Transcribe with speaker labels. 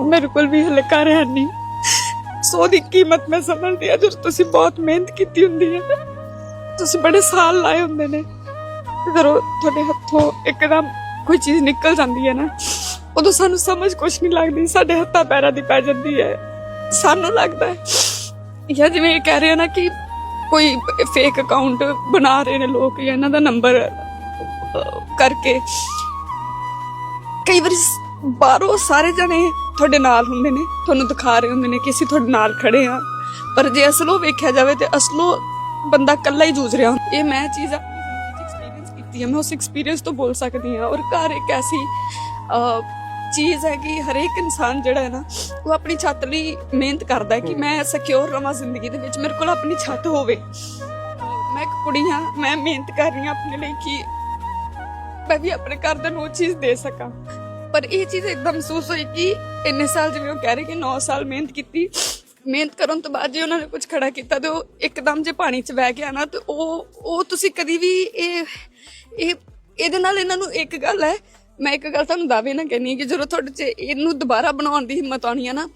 Speaker 1: ਉਹ ਮੇਰੇ ਕੋਲ ਵੀ ਹਲੇ ਘਰ ਹੈ ਨਹੀਂ ਸੋ ਦੀ ਕੀਮਤ ਮੈਂ ਸਮਝਦੀ ਆ ਜਦੋਂ ਤੁਸੀਂ ਬਹੁਤ ਮਿਹਨਤ ਕੀਤੀ ਹੁੰਦੀ ਹੈ ਨਾ ਤੁਸੀਂ ਬੜੇ ਸਾਲ ਲਾਏ ਹੁੰਦੇ ਨੇ ਤੇ ਜਦੋਂ ਤੁਹਾਡੇ ਹੱਥੋਂ ਇੱਕਦਮ ਕੋਈ ਚੀਜ਼ ਨਿਕਲ ਜਾਂਦੀ ਹੈ ਨਾ ਉਦੋਂ ਸਾਨੂੰ ਸਮਝ ਕੁਛ ਨਹੀਂ ਲੱਗਦੀ ਸਾਡੇ ਹੱਥਾਂ ਪੈਰਾਂ ਦੀ ਪੈ ਜਾਂਦੀ ਹੈ ਸਾਨੂੰ ਲੱਗਦਾ ਹੈ ਜਾਂ ਜਿਵੇਂ ਇਹ ਕਹਿ ਰਹੇ ਹੋ ਨਾ ਕਿ ਕੋਈ ਫੇਕ ਅਕਾਊਂਟ ਬਣਾ ਰਹੇ ਨੇ ਲੋਕ ਜਾਂ ਇਹਨਾਂ ਦਾ ਨੰਬਰ ਕਰਕੇ ਕਈ ਵਾਰੀ ਸ- ਬਾਹਰੋਂ ਸਾਰੇ ਜਣੇ ਤੁਹਾਡੇ ਨਾਲ ਹੁੰਦੇ ਨੇ, ਤੁਹਾਨੂੰ ਦਿਖਾ ਰਹੇ ਹੁੰਦੇ ਨੇ ਕਿ ਅਸੀਂ ਤੁਹਾਡੇ ਨਾਲ ਖੜੇ ਆ ਪਰ ਜੇ ਅਸਲੋਂ ਵੇਖਿਆ ਜਾਵੇ ਤੇ ਅਸਲੋਂ ਬੰਦਾ ਇਕੱਲਾ ਹੀ ਜੂਝ ਰਿਹਾ। ਇਹ ਮੈਂ ਚੀਜ਼ ਐਕਸਪੀਰੀਅੰਸ ਕੀਤੀ ਹੈ ਮੈਂ ਉਸ ਐਕਸਪੀਰੀਅੰਸ ਤੋਂ ਬੋਲ ਸਕਦੀ ਹਾਂ। ਔਰ ਘਰ ਇੱਕ ਐਸੀ ਚੀਜ਼ ਹੈ ਕਿ ਹਰੇਕ ਇਨਸਾਨ ਜਿਹੜਾ ਹੈ ਨਾ, ਉਹ ਆਪਣੀ ਛੱਤ ਲਈ ਮਿਹਨਤ ਕਰਦਾ ਹੈ ਕਿ ਮੈਂ ਸਿਕਿਉਰ ਰਵਾਂ ਜ਼ਿੰਦਗੀ ਦੇ ਵਿੱਚ, ਮੇਰੇ ਕੋਲ ਆਪਣੀ ਛੱਤ ਹੋਵੇ। ਮੈਂ ਇੱਕ ਕੁੜੀ ਹਾਂ, ਮੈਂ ਮਿਹਨਤ ਕਰ ਰਹੀ ਹਾਂ ਆਪਣੇ ਲਈ ਕਿ ਮੈਂ ਵੀ ਆਪਣੇ ਘਰਦਿਆਂ ਨੂੰ ਚੀਜ਼ ਦੇ ਸਕਾਂ। ਪਰ ਇਹ ਚੀਜ਼ ਇੱਕਦਮ ਮਹਿਸੂਸ ਹੋਈ ਕਿ ਇੰਨੇ ਸਾਲ ਜਿਵੇਂ ਉਹ ਕਹਿ ਰਹੇ ਕਿ 9 ਸਾਲ ਮਿਹਨਤ ਕੀਤੀ, ਮਿਹਨਤ ਕਰਨ ਤੋਂ ਬਾਅਦ ਜੇ ਉਹਨਾਂ ਨੇ ਕੁਝ ਖੜਾ ਕੀਤਾ ਤੇ ਉਹ ਇੱਕਦਮ ਜੇ ਪਾਣੀ 'ਚ ਵਹਿ ਗਿਆ ਨਾ ਤੇ ਉਹ ਉਹ ਤੁਸੀਂ ਕਦੀ ਵੀ ਇਹ ਇਹ, ਇਹਦੇ ਨਾਲ ਇਹਨਾਂ ਨੂੰ ਇੱਕ ਗੱਲ ਹੈ, ਮੈਂ ਇੱਕ ਗੱਲ ਤੁਹਾਨੂੰ ਦਾਅਵੇ ਨਾਲ ਕਹਿੰਨੀ ਕਿ ਜਦੋਂ ਤੁਹਾਡੇ 'ਚ ਇਹਨੂੰ ਦੁਬਾਰਾ ਬਣਾਉਣ ਦੀ ਹਿੰਮਤ ਆਉਣੀ ਹੈ ਨਾ